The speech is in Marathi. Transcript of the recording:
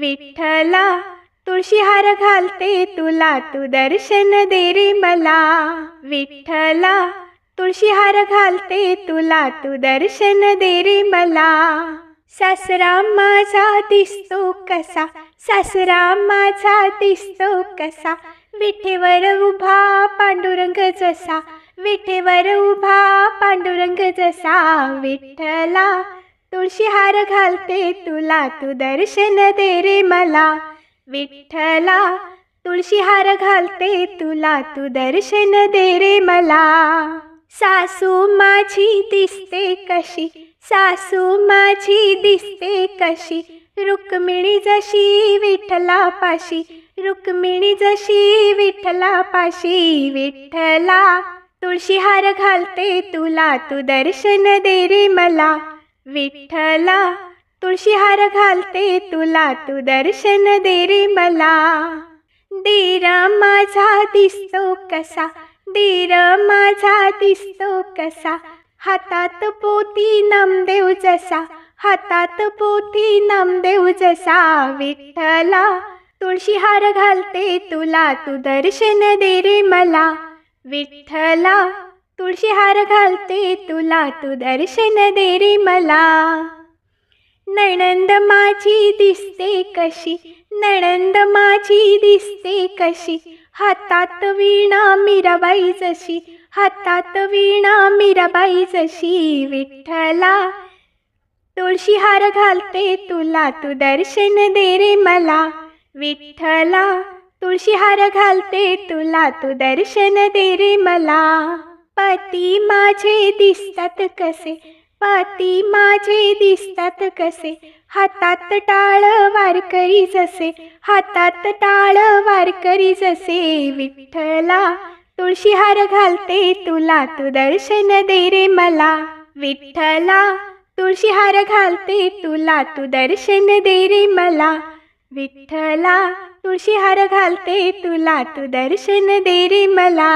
विठ्ठला तुळशी हार घालते तुला तू दर्शन दे रे मला. विठ्ठला तुळशी हार घालते तुला तू दर्शन दे रे मला. सासरा माझा दिसतो कसा सासरा माझा दिसतो कसा. विठेवर उभा पांडुरंग जसा विठेवर उभा पांडुरंग जसा. विठ्ठला तुळशी हार घालते तुला तू दर्शन दे रे मला. विठ्ठला तुळशी हार घालते तुला तू दर्शन दे रे मला. सासू माझी दिसते कशी सासू माझी दिसते कशी रुक्मिणी जशी विठ्ठला पाशी रुक्मिणी जशी विठ्ठला पाशी विठ्ठला तुळशी हार घालते तुला तू दर्शन दे रे मला. विठ्ठला तुळशी हार घालते तुला तू दर्शन दे रे मला. दीर माझा दिसतो कसा? दीर माझा दिसतो कसा? हातात पोती नामदेव जसा हातात पोती नामदेव जसा. विठ्ठला तुळशी हार घालते तुला तू दर्शन दे रे मला. विठ्ठला तुळशी हार घालते तुला तू दर्शन दे रे मला. नणंद माझी दिसते कशी नणंद माझी दिसते कशी हातात वीणा मीराबाई जशी हातात वीणा मीराबाई जशी विठ्ठला. तुळशी हार घालते तुला तू दर्शन दे रे मला. विठ्ठला तुळशी हार घालते तुला तू दर्शन दे रे मला. पती माझे दिसतात कसे? पती माझे दिसतात कसे? हातात टाळ वारकरी जसे. हातात टाळ वारकरी जसे. विठ्ठला तुळशीहार घालते तुला. तू दर्शन दे रे मला. विठ्ठला तुळशीहार घालते तुला. तू दर्शन दे रे मला. विठ्ठला तुळशीहार घालते तुला. तू दर्शन दे रे मला.